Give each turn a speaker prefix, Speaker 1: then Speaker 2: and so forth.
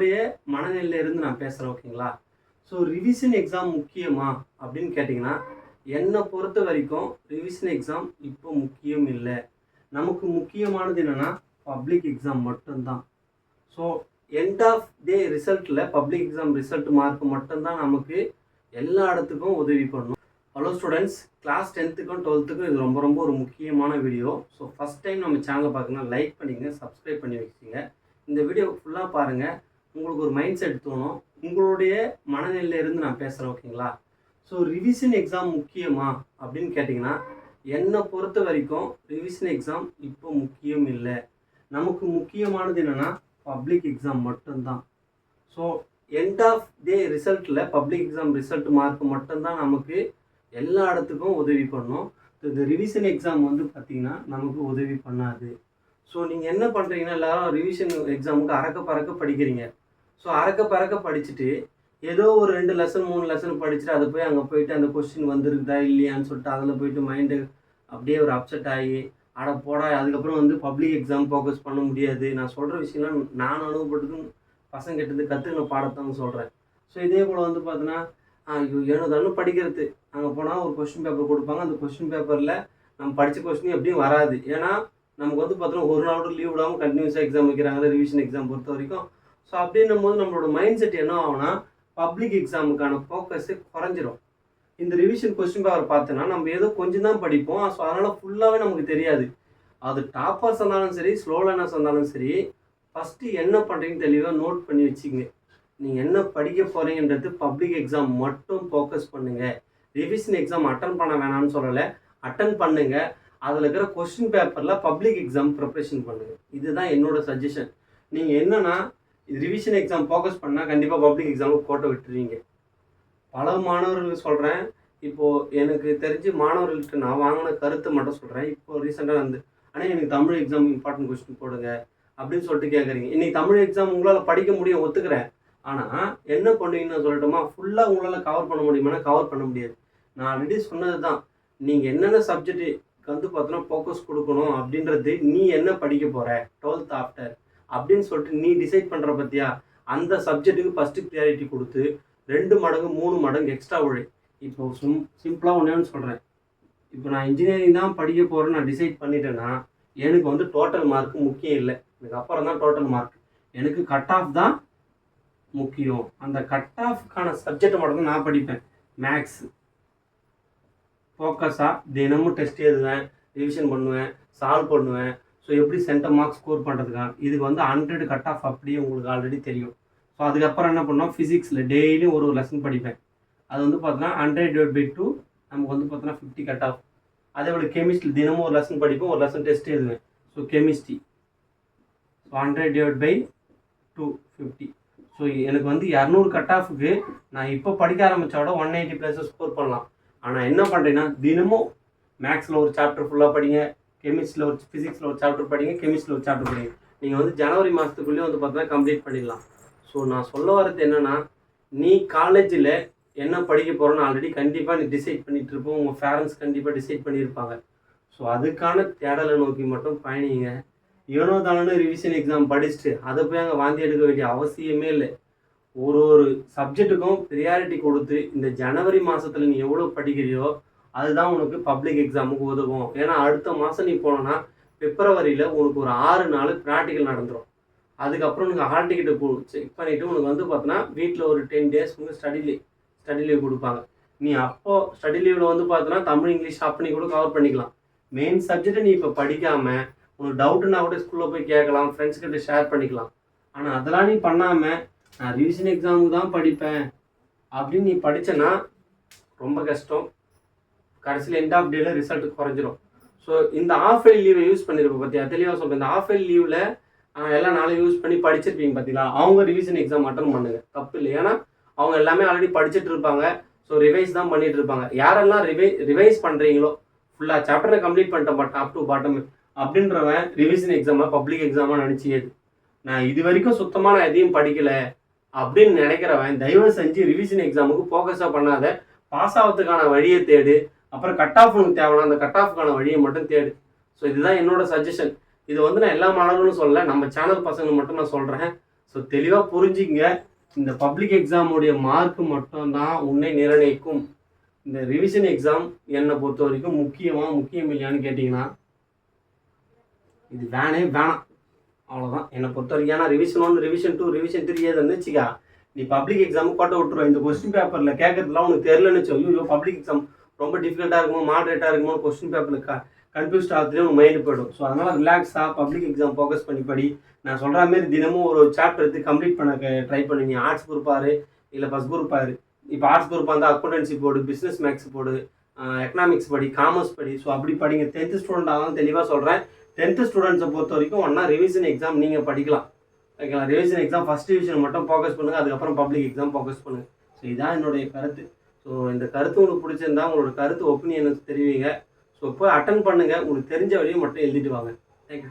Speaker 1: உங்களுடைய மனநிலையிலேருந்து நான் பேசுகிறேன் ஓகேங்களா ஸோ ரிவிஷன் எக்ஸாம் முக்கியமா அப்படின்னு கேட்டிங்கன்னா என்னை பொறுத்த வரைக்கும் ரிவிஷன் எக்ஸாம் இப்போ முக்கியம் இல்லை. நமக்கு முக்கியமானது என்னென்னா பப்ளிக் எக்ஸாம் மட்டும்தான். ஸோ எண்ட் ஆஃப் டே ரிசல்ட்டில் பப்ளிக் எக்ஸாம் ரிசல்ட் மார்க் மட்டும்தான் நமக்கு எல்லா இடத்துக்கும் உதவி பண்ணும். ஹலோ ஸ்டூடெண்ட்ஸ் கிளாஸ் டென்த்துக்கும் டுவெல்த்துக்கும் இது ரொம்ப ரொம்ப ஒரு முக்கியமான வீடியோ ஸோ ஃபஸ்ட் டைம் நம்ம சேனலை பார்க்கணும் லைக் பண்ணிங்க சப்ஸ்கிரைப் பண்ணி வச்சுங்க இந்த வீடியோ ஃபுல்லாக பாருங்கள் உங்களுக்கு ஒரு மைண்ட் செட் தோணும். உங்களுடைய மனநிலையிலேருந்து நான் பேசுகிறேன் ஓகேங்களா ஸோ ரிவிஷன் எக்ஸாம் முக்கியமா அப்படின்னு கேட்டிங்கன்னா என்னை பொறுத்த வரைக்கும் ரிவிஷன் எக்ஸாம் இப்போ முக்கியம் இல்லை. நமக்கு முக்கியமானது என்னென்னா பப்ளிக் எக்ஸாம் மட்டும்தான். ஸோ எண்ட் ஆஃப் டே ரிசல்ட்டில் பப்ளிக் எக்ஸாம் ரிசல்ட் மார்க் மட்டும்தான் நமக்கு எல்லா இடத்துக்கும் உதவி பண்ணும். இந்த ரிவிஷன் எக்ஸாம் வந்து பார்த்திங்கன்னா நமக்கு உதவி பண்ணாது. ஸோ நீங்கள் என்ன பண்ணுறீங்கன்னா எல்லாரும் ரிவிஷன் எக்ஸாமுக்கு அறக்க பறக்க படிக்கிறீங்க. ஸோ அறக்க பறக்க படிச்சுட்டு ஏதோ ஒரு ரெண்டு லெசன் மூணு லெசன் படிச்சுட்டு அதை போய் அங்கே போயிட்டு அந்த கொஸ்டின் வந்திருக்குதா இல்லையான்னு சொல்லிட்டு அதில் போயிட்டு மைண்டு அப்படியே ஒரு அப்செட் ஆகி அட போடா அதுக்கப்புறம் வந்து பப்ளிக் எக்ஸாம் ஃபோக்கஸ் பண்ண முடியாது. நான் சொல்கிற விஷயம்லாம் நான் அனுபவப்பட்டதும் பசங்க கிட்டது கற்றுக்கின பாடத்தான் சொல்கிறேன் ஸோ இதே போல் வந்து பார்த்தோன்னா ஐயோ ஏனோ படிக்கிறது. அங்கே போனால் ஒரு கொஸ்டின் பேப்பர் கொடுப்பாங்க. அந்த கொஸ்டின் பேப்பரில் நம்ம படித்த கொஸ்டின் எப்படியும் வராது. ஏன்னா நமக்கு வந்து பார்த்தோன்னா ஒரு நாள் லீவ் விடாமல் கண்டினியூஸாக எக்ஸாம் வைக்கிறாங்க. ரிவிஷன் எக்ஸாம் பொறுத்த வரைக்கும். ஸோ அப்படின்னும் போது நம்மளோட மைண்ட் செட் என்ன ஆகும்னா பப்ளிக் எக்ஸாமுக்கான ஃபோக்கஸே குறைஞ்சிரும். இந்த ரிவிஷன் கொஸ்டின் பேப்பர் பார்த்தோன்னா நம்ம ஏதோ கொஞ்சம் தான் படிப்போம். ஸோ அதனால் ஃபுல்லாகவே நமக்கு தெரியாது. அது டாப்பர்ஸ் இருந்தாலும் சரி ஸ்லோ லேர்னர்ஸ் இருந்தாலும் சரி ஃபஸ்ட்டு என்ன பண்ணுறீங்கன்னு தெளிவாக நோட் பண்ணி வச்சுங்க நீங்கள் என்ன படிக்க போகிறீங்கன்றது பப்ளிக் எக்ஸாம் மட்டும் ஃபோக்கஸ் பண்ணுங்கள் ரிவிஷன் எக்ஸாம் அட்டன் பண்ண வேணாம்னு சொல்லலை. அட்டன் பண்ணுங்கள் அதில் இருக்கிற கொஸ்டின் பேப்பரில் பப்ளிக் எக்ஸாம் ப்ரிப்ரேஷன் பண்ணுங்கள் இதுதான் என்னோட சஜஷன் நீங்கள் என்னென்னா ரிவிஷன் எக்ஸாம் ஃபோக்கஸ் பண்ணால் கண்டிப்பாக பப்ளிக் எக்ஸாமுக்கு கோட்டை விட்டுருவீங்க. பல மாணவர்கள் சொல்கிறேன் இப்போது எனக்கு தெரிஞ்சு மாணவர்கள்ட்ட நான் வாங்கின கருத்து மட்டும் சொல்கிறேன் இப்போ ரீசெண்டாக வந்து ஆனால் எனக்கு தமிழ் எக்ஸாம் இம்பார்ட்டன்ட் கொஸ்டின் போடுங்க. அப்படின்னு சொல்லிட்டு கேட்குறீங்க இன்றைக்கி தமிழ் எக்ஸாம் உங்களால் படிக்க முடியும் ஒத்துக்கிறேன். ஆனால் என்ன பண்ணுவீங்கன்னு சொல்லட்டுமா? ஃபுல்லாக உங்களால் கவர் பண்ண முடியுமானா கவர் பண்ண முடியாது. நான் ஆல்ரெடி சொன்னது தான் நீங்கள் என்னென்ன சப்ஜெக்ட் வந்து பார்த்தோன்னா ஃபோக்கஸ் கொடுக்கணும் அப்படின்றது நீ என்ன படிக்க போகிற டுவெல்த் ஆஃப்டர் அப்படின்னு சொல்லிட்டு நீ டிசைட் பண்ணுற பற்றியா அந்த சப்ஜெக்ட்டுக்கு ஃபஸ்ட்டு ப்ரியாரிட்டி கொடுத்து ரெண்டு மடங்கு மூணு மடங்கு எக்ஸ்ட்ரா உழை இப்போ சிம் சிம்பிளாக ஒன்றேன்னு சொல்கிறேன் இப்போ நான் இன்ஜினியரிங் தான் படிக்க போகிறேன்னு நான் டிசைட் பண்ணிட்டேன்னா எனக்கு வந்து டோட்டல் மார்க் முக்கியம் இல்லை. எனக்கு அப்புறம் தான் டோட்டல் மார்க் எனக்கு கட் ஆஃப் தான் முக்கியம். அந்த கட் ஆஃப்க்கான சப்ஜெக்டை மட்டும் தான் நான் படிப்பேன். மேக்ஸ் ஃபோக்கஸாக தினமும் டெஸ்ட் எழுதுவேன் ரிவிஷன் பண்ணுவேன் சால்வ் பண்ணுவேன். ஸோ எப்படி சென்டர் மார்க் ஸ்கோர் பண்ணுறதுக்காக இதுக்கு வந்து ஹண்ட்ரட் கட் ஆஃப் அப்படியே உங்களுக்கு ஆல்ரெடி தெரியும். ஸோ அதுக்கப்புறம் என்ன பண்ணோம் ஃபிசிக்ஸில் டெய்லியும் ஒரு ஒரு லெசன் படிப்பேன். அது வந்து பார்த்தோன்னா ஹண்ட்ரட் டிவைட் பை டூ நமக்கு வந்து பார்த்தோன்னா ஃபிஃப்டி கட் ஆஃப் அதே போல் கெமிஸ்ட்ரி தினமும் ஒரு லெசன் படிப்போம் ஒரு லெசன் டெஸ்ட் எழுதுவேன். So chemistry so hundred divide by two fifty so எனக்கு வந்து இரநூறு கட் ஆஃபுக்கு நான் இப்போ படிக்க ஆரம்பித்தா விட ஒன் எயிட்டி ப்ளஸ் ஸ்கோர் பண்ணலாம். ஆனால் என்ன பண்ணுறேன்னா தினமும் மேக்ஸில் ஒரு சாப்டர் ஃபுல்லாக படிங்க கெமிஸ்ட்ரியில் ஒரு ஃபிசிக்ஸில் ஒரு சாப்டர் படிங்க கெமிஸ்ட்ரியில் ஒரு சாப்டர் படிங்க. நீங்கள் வந்து ஜனவரி மாதத்துக்குள்ளேயே வந்து பார்த்தீங்கன்னா கம்ப்ளீட் பண்ணிடலாம். ஸோ நான் சொல்ல வரது என்னென்னா நீ காலேஜில் என்ன படிக்க போகிறோன்னு ஆல்ரெடி கண்டிப்பாக நீ டிசைட் பண்ணிட்டு இருப்போம் உங்கள் பேரண்ட்ஸ் கண்டிப்பாக டிசைட் பண்ணியிருப்பாங்க. ஸோ அதுக்கான தேடலை நோக்கி மட்டும் பயணிங்க. ஏனோ தானோ ரிவிஷன் எக்ஸாம் படிச்சுட்டு அதை போய் அங்கே வாந்தி எடுக்க வேண்டிய அவசியமே இல்லை. ஒரு ஒரு சப்ஜெக்ட்டுக்கும் ப்ரியாரிட்டி கொடுத்து இந்த ஜனவரி மாதத்தில் நீ எவ்வளோ படிக்கிறியோ அதுதான் உனக்கு பப்ளிக் எக்ஸாமுக்கு உதவும். ஏன்னா அடுத்த மாதம் நீ போனோன்னா பிப்ரவரியில் உனக்கு ஒரு ஆறு நாள் ப்ராக்டிக்கல் நடந்துடும் அதுக்கப்புறம் உனக்கு ஹால் டிக்கெட்டை செக் பண்ணிவிட்டு உனக்கு வந்து பார்த்தோன்னா வீட்டில் ஒரு டென் டேஸ் உனக்கு ஸ்டடி லீவ் ஸ்டடி லீவ் கொடுப்பாங்க. நீ அப்போது ஸ்டடி லீவில் வந்து பார்த்தோன்னா தமிழ் இங்கிலீஷ் அப்படி கூட கவர் பண்ணிக்கலாம். மெயின் சப்ஜெக்டை நீ இப்போ படிக்காமல் உனக்கு டவுட்டுன்னா கூட ஸ்கூலில் போய் கேட்கலாம் ஃப்ரெண்ட்ஸ்கிட்ட ஷேர் பண்ணிக்கலாம். ஆனால் அதெல்லாம் நீ பண்ணாமல் நான் ரிவிஷன் எக்ஸாமுக்கு தான் படிப்பேன். அப்படின்னு நீ படித்தனா ரொம்ப கஷ்டம். கடைசியில் எண்ட் ஆஃப் டேல ரிசல்ட் குறைஞ்சிரும். ஸோ இந்த ஆஃப் ஃபைல் லீவை யூஸ் பண்ணியிருப்போம் பார்த்தியா தெளிவாக சொல்கிறேன் இந்த ஆஃப் ஃபைல் லீவில் எல்லா நாளும் யூஸ் பண்ணி படிச்சிருப்பீங்க பார்த்தீங்களா அவங்க ரிவிஷன் எக்ஸாம் அட்டன் பண்ணுங்க. தப்பு இல்லை. ஏன்னா அவங்க எல்லாமே ஆல்ரெடி படிச்சுட்டு இருப்பாங்க. ஸோ ரிவைஸ் தான் பண்ணிட்டு இருப்பாங்க. யாரெல்லாம் ரிவை ரிவைஸ் பண்ணுறீங்களோ ஃபுல்லாக சாப்டரை கம்ப்ளீட் பண்ணிட்ட பண்ணிட்டேன் அப் டு பாட்டம் அப்படின்றவன் ரிவிஷன் எக்ஸாமாக பப்ளிக் எக்ஸாமாக நினச்சியது நான் இது வரைக்கும் சுத்தமாக நான் எதையும் படிக்கலை. அப்படின்னு நினைக்கிறவன் தயவு செஞ்சு ரிவிஷன் எக்ஸாமுக்கு ஃபோக்கஸாக பண்ணாத. பாஸ் ஆகிறதுக்கான வழியை தேடு. அப்புறம் கட் ஆஃப் உனக்கு தேவைன்னா அந்த கட் ஆஃப்க்கான வழியை மட்டும் தேடு. ஸோ இதுதான் என்னோட சஜஷன் இது வந்து நான் எல்லா மாணவர்களும் சொல்லலை நம்ம சேனல் பசங்க மட்டும் நான் சொல்கிறேன் ஸோ தெளிவாக புரிஞ்சுங்க. இந்த பப்ளிக் எக்ஸாமுடைய மார்க் மட்டும்தான் உன்னை நிர்ணயிக்கும். இந்த ரிவிஷன் எக்ஸாம் என்னை பொறுத்த வரைக்கும் முக்கியமாக முக்கியம் இல்லையான்னு கேட்டிங்கன்னா இது வேணே வேணாம். அவ்வளோதான் என்னை பொறுத்த வரைக்கும் ஏன்னா revision one revision two revision three ஏதுன்னு வச்சுக்கா நீ பப்ளிக் எக்ஸாம் கோட்டை விட்டுருவோம் இந்த கொஸ்டின் பேப்பரில் கேட்கறதுலாம் உனக்கு தெரிலன்னு வச்சோம் ஐயோ பப்ளிக் எக்ஸாம் ரொம்ப டிஃபிகல்ட்டாக இருக்குமோ மாடரேட்டாக இருக்குமோ கொஸ்டின் பேப்பரில் க கன்ஃபியூஸ்ட் ஆகுதுலேயே உங்கள் மைண்டு போயிடும். ஸோ அதனால் ரிலாக்ஸாக பப்ளிக் எக்ஸாம் ஃபோக்கஸ் பண்ணி படி. நான் சொல்கிற மாதிரி தினமும் ஒரு சாப்டர் எடுத்து கம்ப்ளீட் பண்ண ட்ரை பண்ணி. நீ ஆர்ட்ஸ் குரூப் பாரு இல்லை ஃபஸ்ட் குரூப் பாரு இப்போ ஆர்ட்ஸ் குரூப் இருந்தால் அக்கௌண்டன்சி போடு பிஸ்னஸ் மேக்ஸ் போடு எக்கனாமிக்ஸ் படி காமர்ஸ் படி. ஸோ அப்படி படிங்க. டென்த்து ஸ்டூடெண்ட் தான் தெளிவாக சொல்கிறேன் டென்த்து ஸ்டூடெண்ட்ஸை பொறுத்த வரைக்கும் ஒன்றா ரிவிஷன் எக்ஸாம் நீங்கள் படிக்கலாம். ஓகேங்களா? ரிவிஷன் எக்ஸாம் ஃபஸ்ட் டிவிஷன் மட்டும் ஃபோக்கஸ் பண்ணுங்கள் அதுக்கப்புறம் பப்ளிக் எக்ஸாம் ஃபோக்கஸ் பண்ணுங்கள் ஸோ இதான் என்னுடைய கருத்து. ஸோ இந்த கருத்து உங்களுக்கு பிடிச்சிருந்தா உங்களோட கருத்து ஒப்பீனியன் தெரிவிங்க. ஸோ போய் அட்டன் பண்ணுங்கள் உங்களுக்கு தெரிஞ்ச வழியை மட்டும் எழுதிட்டு வாங்க. தேங்க்யூ